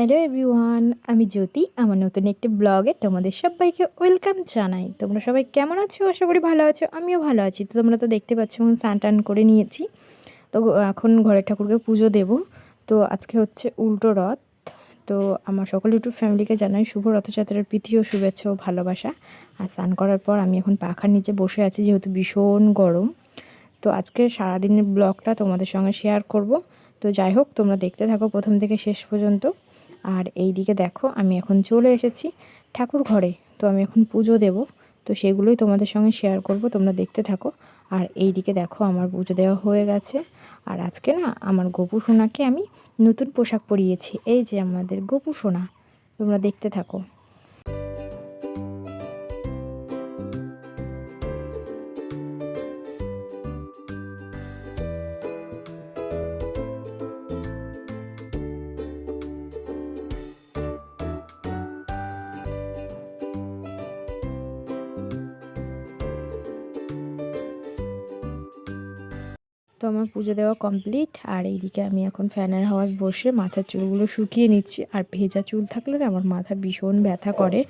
Hello everyone আমি জ্যোতি, আমার নতুন একটি ব্লগে তোমাদের সবাইকে ওয়েলকাম জানাই। তোমরা সবাই কেমন আছো? আশা করি ভালো আছো, আমিও ভালো আছি। তো তোমরা তো দেখতে পাচ্ছ, এখন স্নান টান করে নিয়েছি। তো এখন ঘরের ঠাকুরকে পুজো দেব। তো আজকে হচ্ছে উল্টো রথ। তো আমার সকল ইউটিউব ফ্যামিলিকে জানাই শুভ রথযাত্রার প্রীতি ও শুভেচ্ছা ও ভালোবাসা। আর স্নান করার পর আমি এখন পাখার নিচে বসে আছি, যেহেতু ভীষণ গরম। তো আজকে সারাদিনের ব্লগটা তোমাদের সঙ্গে শেয়ার করব। তো যাই হোক, তোমরা দেখতে থাকো প্রথম থেকে শেষ পর্যন্ত। আর এই দিকে দেখো, আমি এখন চলে এসেছি ঠাকুর ঘরে। তো আমি এখন পুজো দেব। তো সেগুলোই তোমাদের সঙ্গে শেয়ার করব, তোমরা দেখতে থাকো। আর এই দিকে দেখো, আমার পুজো দেওয়া হয়ে গেছে। আর আজকে না, আমার গোপু সোনাকে আমি নতুন পোশাক পরিয়েছি। এই যে আমাদের গোপু সোনা, তোমরা দেখতে থাকো। তো আমার পুজো দেওয়া কমপ্লিট আর এইদিকে আমি এখন ফ্যানের হাওয়ায় বসে মাথার চুলগুলো শুকিয়ে নিচ্ছি। আর ভেজা চুল থাকলে না আমার মাথা ভীষণ ব্যথা করে।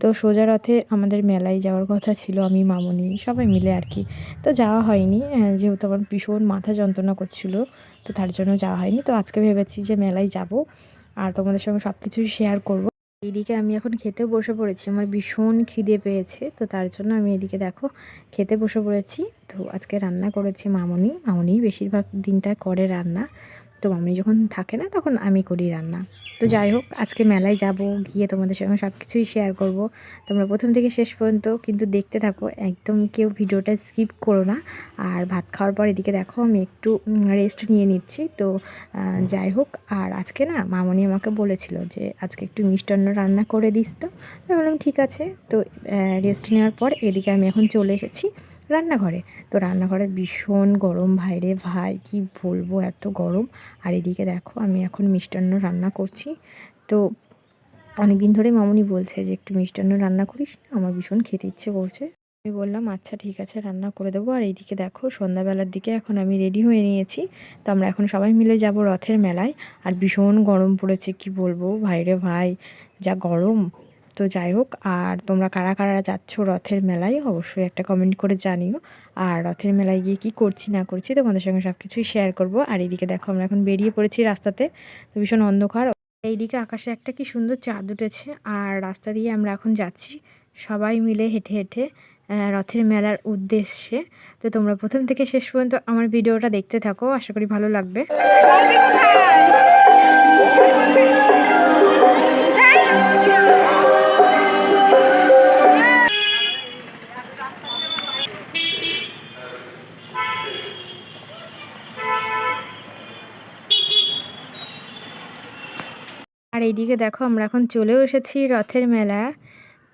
তো সোজা রথে আমাদের মেলায় যাওয়ার কথা ছিল আমি, মামনি সবাই মিলে আর কি। তো যাওয়া হয়নি যেহেতু আমার ভীষণ মাথা যন্ত্রণা করছিল, তো তার জন্য যাওয়া হয়নি। তো আজকে ভেবেছি যে মেলায় যাব, আর তোমাদের সঙ্গে সব কিছুই শেয়ার করব। এইদিকে আমি এখন খেতে বসে পড়েছি। আমার ভীষণ খিদে পেয়েছে, তো তার জন্য আমি এদিকে দেখো খেতে বসে পড়েছি। তো আজকে রান্না করেছি মামনি। মামনি বেশিরভাগ দিনটা করে রান্না। তো মামনি যখন থাকে না তখন আমি করি রান্না। তো যাই হোক আজকে মেলায় যাব গিয়ে তোমাদের সঙ্গে সব কিছুই শেয়ার করব। তোমরা প্রথম থেকে শেষ পর্যন্ত কিন্তু দেখতে থাকো একদম কেউ ভিডিওটা স্কিপ করো না। আর ভাত খাওয়ার পর এদিকে দেখো আমি একটু রেস্ট নিয়ে নিচ্ছি। তো যাই হোক আর আজকে না মামনি আমাকে বলেছিল যে আজকে একটু মিষ্টান্ন রান্না করে দিস তো। আমি বললাম ঠিক আছে। তো রেস্ট নেওয়ার পর এদিকে আমি এখন চলে এসেছি। রান্নাঘরে। তো রান্নাঘরে ভীষণ গরম, ভাইরে ভাই, কি বলব এত গরম। আর এদিকে দেখো, আমি এখন মিষ্টান্ন রান্না করছি। তো অনেক দিন ধরে মামুনি বলছে যে, একটু মিষ্টান্ন রান্না করিস আমার ভীষণ খেতে ইচ্ছে করছে। আমি বললাম আচ্ছা ঠিক আছে, রান্না করে দেবো। আর এইদিকে দেখো, সন্ধ্যাবেলার দিকে এখন আমি রেডি হয়ে নিয়েছি। তো আমরা এখন সবাই মিলে যাব রথের মেলায়। আর ভীষণ গরম পড়েছে, কি বলব, ভাইরে ভাই, যা গরম। তো যাই হোক, আর তোমরা কারা কারা যাচ্ছ রথের মেলায় অবশ্যই একটা কমেন্ট করে জানিও। আর রথের মেলায় গিয়ে কী করছি, না করছি তোমাদের সঙ্গে সব কিছুই শেয়ার করব। আর এইদিকে দেখো, আমরা এখন বেরিয়ে পড়েছি রাস্তাতে। তো ভীষণ অন্ধকার। এইদিকে আকাশে একটা কি সুন্দর চাঁদ উঠেছে। আর রাস্তা দিয়ে আমরা এখন যাচ্ছি সবাই মিলে হেঁটে হেঁটে রথের মেলার উদ্দেশ্যে। তো তোমরা প্রথম থেকে শেষ পর্যন্ত আমার ভিডিওটা দেখতে থাকো। আশা করি ভালো লাগবে। এইদিকে দেখো আমরা এখন চলেও এসেছি রথের মেলা।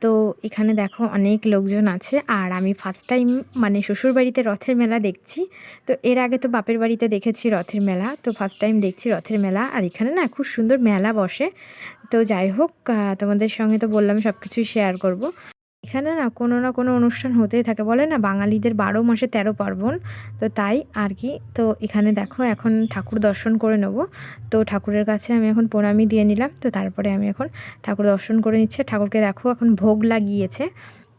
তো এখানে দেখো অনেক লোকজন আছে আর আমি ফার্স্ট টাইম মানে শ্বশুরবাড়িতে রথের মেলা দেখছি। তো এর আগে তো বাপের বাড়িতে দেখেছি রথের মেলা। তো ফার্স্ট টাইম দেখছি রথের মেলা আর এখানে না খুব সুন্দর মেলা বসে। তো যাই হোক তোমাদের সঙ্গে তো বললাম সব কিছুই শেয়ার করব। এখানে না কোনো না কোনো অনুষ্ঠান হতেই থাকে। বলে না বাঙালিদের বারো মাসে তেরো পার্বণ। তো তাই আর কি। তো এখানে দেখো এখন ঠাকুর দর্শন করে নেব। তো ঠাকুরের কাছে আমি এখন প্রণামী দিয়ে নিলাম। তো তারপরে আমি এখন ঠাকুর দর্শন করে নিচ্ছে। ঠাকুরকে দেখো এখন ভোগ লাগিয়েছে।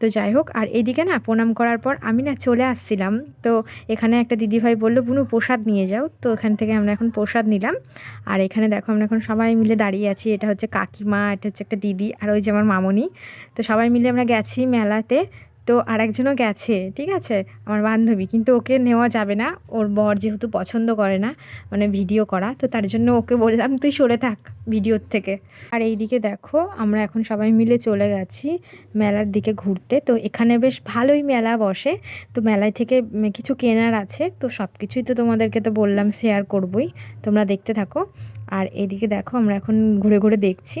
তো যাই হোক, আর এদিকে না প্রণাম করার পর আমি না চলে আসছিলাম। তো এখানে একটা দিদিভাই বলল, বুনু, প্রসাদ নিয়ে যাও। তো এখান থেকে আমরা এখন প্রসাদ নিলাম। আর এখানে দেখো আমরা এখন সবাই মিলে দাঁড়িয়ে আছি। এটা হচ্ছে কাকিমা, এটা হচ্ছে একটা দিদি, আর ওই যে আমার মামনি। তো সবাই মিলে আমরা গেছি মেলাতে। তো আর একজনও গেছে, ঠিক আছে? আমার বান্ধবী, কিন্তু ওকে নেওয়া যাবে না। ওর বর যেহেতু পছন্দ করে না মানে ভিডিও করা, তো তার জন্য ওকে বললাম, তুই সরে থাক ভিডিওর থেকে। আর এই দিকে দেখো, আমরা এখন সবাই মিলে চলে গেছি মেলার দিকে ঘুরতে। তো এখানে বেশ ভালোই মেলা বসে। তো মেলায় থেকে কিছু কেনার আছে, তো সব কিছুই তো তোমাদেরকে তো বললাম শেয়ার করবই। তোমরা দেখতে থাকো। আর এইদিকে দেখো, আমরা এখন ঘুরে ঘুরে দেখছি।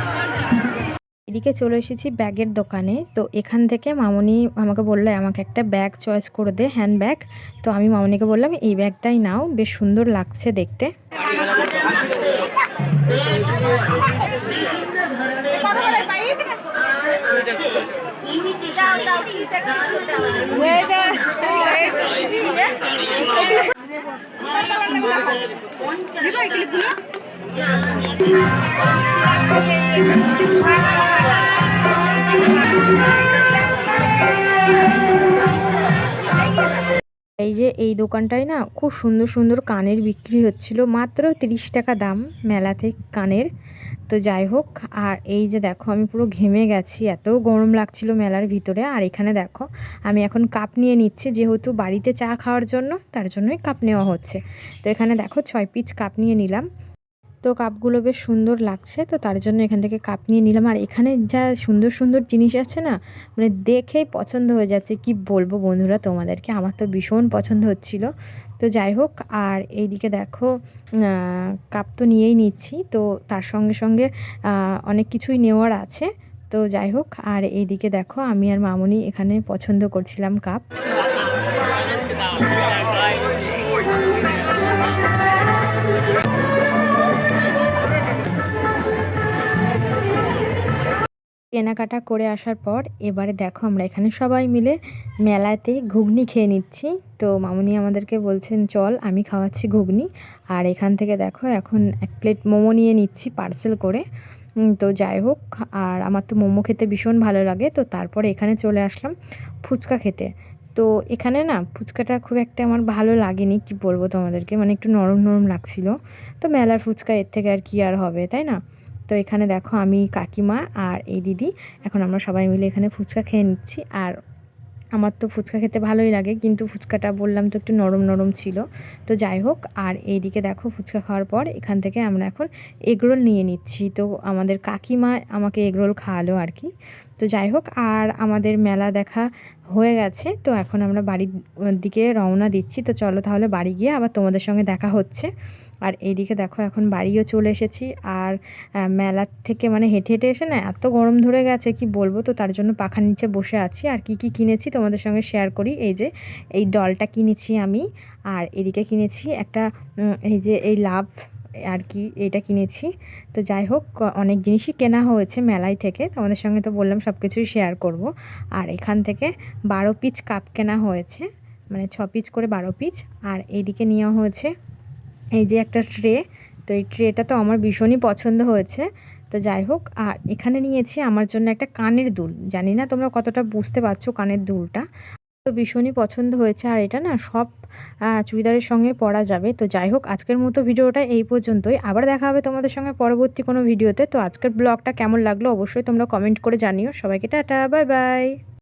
এদিকে চলে এসেছি ব্যাগের দোকানে তো এখান থেকে মামনি আমাকে বলল আমাকে একটা ব্যাগ চয়েস করে দে হ্যান্ড ব্যাগ তো আমি মামনিকে বললাম এই ব্যাগটাই নাও বেশ সুন্দর লাগছে দেখতে এই যে এই দোকানটায় না খুব সুন্দর সুন্দর কানের বিক্রি হচ্ছিল, মাত্র তিরিশ টাকা দাম মেলাতে কানের। তো যাই হোক, আর এই যে দেখো, আমি পুরো ঘেমে গেছি, এত গরম লাগছিল মেলার ভিতরে। আর এখানে দেখো, আমি এখন কাপ নিয়ে নিচ্ছি, যেহেতু বাড়িতে চা খাওয়ার জন্য, তার জন্যই কাপ নেওয়া হচ্ছে। তো এখানে দেখো ছয় পিচ কাপ নিয়ে নিলাম। তো কাপগুলো বেশ সুন্দর লাগছে, তো তার জন্য এখান থেকে কাপ নিয়ে নিলাম। আর এখানে যা সুন্দর সুন্দর জিনিস আছে না মানে দেখেই পছন্দ হয়ে যাচ্ছে। কি বলব বন্ধুরা তোমাদেরকে? আমার তো ভীষণ পছন্দ হচ্ছিল। তো যাই হোক, আর এইদিকে দেখো কাপ তো নিয়েই নিচ্ছি। তো তার সঙ্গে সঙ্গে অনেক কিছুই নেওয়ার আছে। তো যাই হোক, আর এইদিকে দেখো, আমি আর মামনি এখানে পছন্দ করছিলাম কাপ। কেনাকাটা করে আসার পর এবারে দেখো আমরা এখানে সবাই মিলে মেলাতে ঘুগনি খেয়ে নিচ্ছি। তো মামুনি আমাদেরকে বলছেন, চল, আমি খাওয়াচ্ছি ঘুগনি। আর এখান থেকে দেখো এখন এক প্লেট মোমো নিয়ে নিচ্ছি পার্সেল করে। তো যাই হোক, আর আমার তো মোমো খেতে ভীষণ ভালো লাগে। তো তারপরে এখানে চলে আসলাম ফুচকা খেতে। তো এখানে না ফুচকাটা খুব একটা আমার ভালো লাগেনি, কি বলব তোমাদেরকে? মানে একটু নরম নরম লাগছিল। তো মেলার ফুচকা এর থেকে আর কি আর হবে, তাই না? তো এখানে দেখো আমি কাকিমা আর এই দিদি। এখন আমরা সবাই মিলে এখানে ফুচকা খেয়ে নিচ্ছি। আর আমার তো ফুচকা খেতে ভালোই লাগে, কিন্তু ফুচকাটা বললাম তো একটু নরম নরম ছিল। তো যাই হোক, আর এইদিকে দেখো ফুচকা খাওয়ার পর এখান থেকে আমরা এখন এগরোল নিয়ে নিচ্ছি। তো আমাদের কাকিমা আমাকে এগরোল খাওয়ালো আর কি। তো যাই হোক, আর আমাদের মেলা দেখা হয়ে গেছে। তো এখন আমরা বাড়ির দিকে রওনা দিচ্ছি। তো চলো তাহলে বাড়ি গিয়ে আবার তোমাদের সঙ্গে দেখা হচ্ছে। আর এইদিকে দেখো এখন বাড়িও চলে এসেছি আর মেলার থেকে মানে হেঁটে হেঁটে এসে না এত গরম ধরে গেছে কি বলব তো তার জন্য পাখার নিচে বসে আছি। আর কি কি কিনেছি তোমাদের সঙ্গে শেয়ার করি, এই যে, এই ডলটা কিনেছি আমি আর এদিকে কিনেছি একটা এই যে, এই লাভ আর কি এটা কিনেছি। তো যাই হোক অনেক জিনিসই কেনা হয়েছে মেলায় থেকে, তোমাদের সঙ্গে তো বললাম সব কিছুই শেয়ার করব। আর এখান থেকে বারো পিস কাপ কেনা হয়েছে মানে ছ পিচ করে বারো পিস আর এইদিকে নেওয়া হয়েছে এই যে একটা ট্রে, তো এই ট্রেটা তো আমার ভীষণই পছন্দ হয়েছে। তো যাই হোক, আর এখানে নিয়েছি আমার জন্য একটা কানের দুল। জানি না তোমরা কতটা বুঝতে পারছ কানের দুলটা। তো ভীষণই পছন্দ হয়েছে, আর এটা না সব চুড়িদারের সঙ্গে পরা যাবে। তো যাই হোক, আজকের মতো ভিডিওটা এই পর্যন্তই। আবার দেখা হবে তোমাদের সঙ্গে পরবর্তী কোনো ভিডিওতে। তো আজকের ব্লগটা কেমন লাগল অবশ্যই তোমরা কমেন্ট করে জানিও। সবাইকে টাটা, বাই বাই।